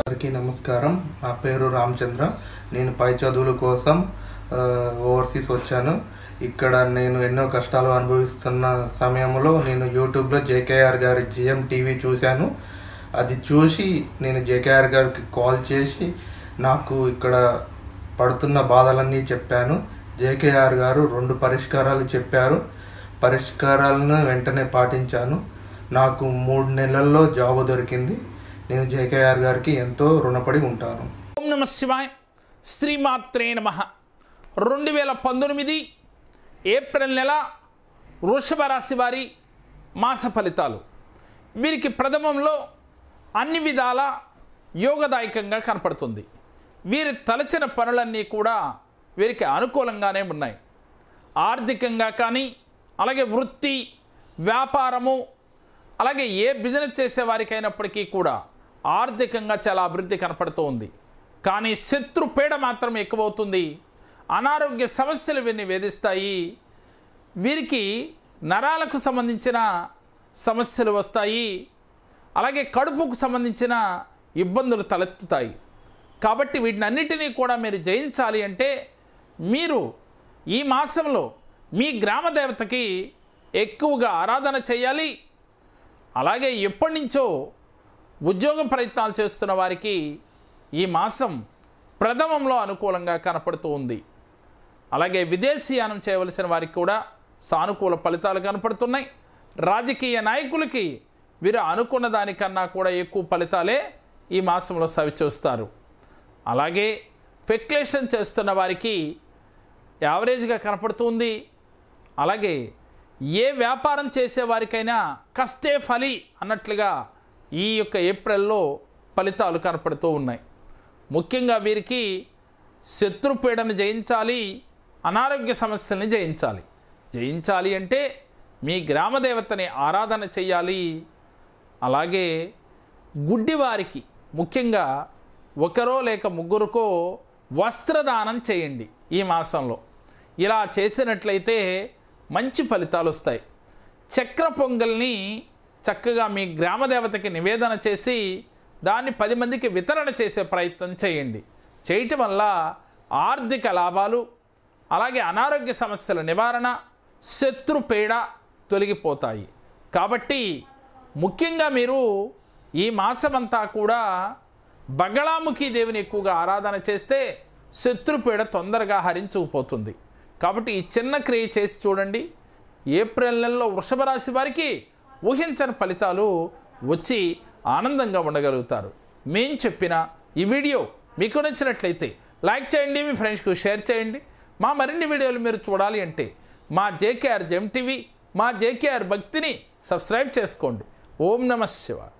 అందరికీ నమస్కారం. నా పేరు రామచంద్ర. నేను పై చదువుల కోసం ఓవర్సీస్ వచ్చాను. ఇక్కడ నేను ఎన్నో కష్టాలు అనుభవిస్తున్న సమయంలో నేను యూట్యూబ్లో జేకేఆర్ గారి జిఎం టీవీ చూశాను. అది చూసి నేను జేకేఆర్ గారికి కాల్ చేసి నాకు ఇక్కడ పడుతున్న బాధలన్నీ చెప్పాను. జేకేఆర్ గారు రెండు పరిష్కారాలు చెప్పారు. పరిష్కారాలను వెంటనే పాటించాను. నాకు మూడు నెలల్లో జాబ్ దొరికింది. నేను జేకేఆర్ గారికి ఎంతో రుణపడి ఉంటాను. ఓం నమ శివాయ. శ్రీమాత్రే నమ. రెండు వేల పంతొమ్మిది ఏప్రిల్ నెల వృషభ రాశి వారి మాస ఫలితాలు. వీరికి ప్రథమంలో అన్ని విధాల యోగదాయకంగా కనపడుతుంది. వీరి తలచిన పనులన్నీ కూడా వీరికి అనుకూలంగానే ఉన్నాయి. ఆర్థికంగా కానీ అలాగే వృత్తి వ్యాపారము అలాగే ఏ బిజినెస్ చేసే వారికైనప్పటికీ కూడా ఆర్థికంగా చాలా అభివృద్ధి కనపడుతూ ఉంది కానీ శత్రుపేడ మాత్రం ఎక్కువవుతుంది. అనారోగ్య సమస్యలు వీరిని వేధిస్తాయి. వీరికి నరాలకు సంబంధించిన సమస్యలు వస్తాయి. అలాగే కడుపుకు సంబంధించిన ఇబ్బందులు తలెత్తుతాయి. కాబట్టి వీటిని అన్నిటినీ కూడా మీరు జయించాలి అంటే మీరు ఈ మాసంలో మీ గ్రామ దేవతకి ఎక్కువగా ఆరాధన చేయాలి. అలాగే ఎప్పటి నుంచో ఉద్యోగ ప్రయత్నాలు చేస్తున్న వారికి ఈ మాసం ప్రథమంలో అనుకూలంగా కనపడుతూ ఉంది. అలాగే విదేశీయానం చేయవలసిన వారికి కూడా సానుకూల ఫలితాలు కనపడుతున్నాయి. రాజకీయ నాయకులకి వీరు అనుకున్న దానికన్నా కూడా ఎక్కువ ఫలితాలే ఈ మాసంలో సవిచూస్తారు అలాగే ఫెక్లేషన్ చేస్తున్న వారికి యావరేజ్గా కనపడుతుంది అలాగే ఏ వ్యాపారం చేసేవారికైనా కష్టే ఫలి అన్నట్లుగా ఈ యొక్క ఏప్రిల్లో ఫలితాలు కనపడుతూ ఉన్నాయి. ముఖ్యంగా వీరికి శత్రుపీడను జయించాలి అనారోగ్య సమస్యల్ని జయించాలి. జయించాలి అంటే మీ గ్రామదేవతని ఆరాధన చేయాలి అలాగే గుడ్డివారికి ముఖ్యంగా ఒకరో లేక ముగ్గురుకో వస్త్రదానం చేయండి ఈ మాసంలో. ఇలా చేసినట్లయితే మంచి ఫలితాలు వస్తాయి. చక్ర పొంగల్ని చక్కగా మీ గ్రామదేవతకి నివేదన చేసి దాన్ని పది మందికి వితరణ చేసే ప్రయత్నం చేయండి. చేయటం వల్ల ఆర్థిక లాభాలు అలాగే అనారోగ్య సమస్యల నివారణ శత్రుపీడ తొలగిపోతాయి. కాబట్టి ముఖ్యంగా మీరు ఈ మాసమంతా కూడా బగళాముఖి దేవిని ఎక్కువగా ఆరాధన చేస్తే శత్రుపీడ తొందరగా హరించుకుపోతుంది కాబట్టి ఈ చిన్న క్రియ చేసి చూడండి. ఏప్రిల్ నెలలో వృషభ రాశి వారికి ఊహించని ఫలితాలు వచ్చి ఆనందంగా ఉండగలుగుతారు. మేం చెప్పిన ఈ వీడియో మీకు నచ్చినట్లయితే లైక్ చేయండి మీ ఫ్రెండ్స్కి షేర్ చేయండి. మా మరిన్ని వీడియోలు మీరు చూడాలి అంటే మా జేకేఆర్ జెమ్ టీవీ మా జేకేఆర్ భక్తిని సబ్స్క్రైబ్ చేసుకోండి. ఓం నమ శివాయ.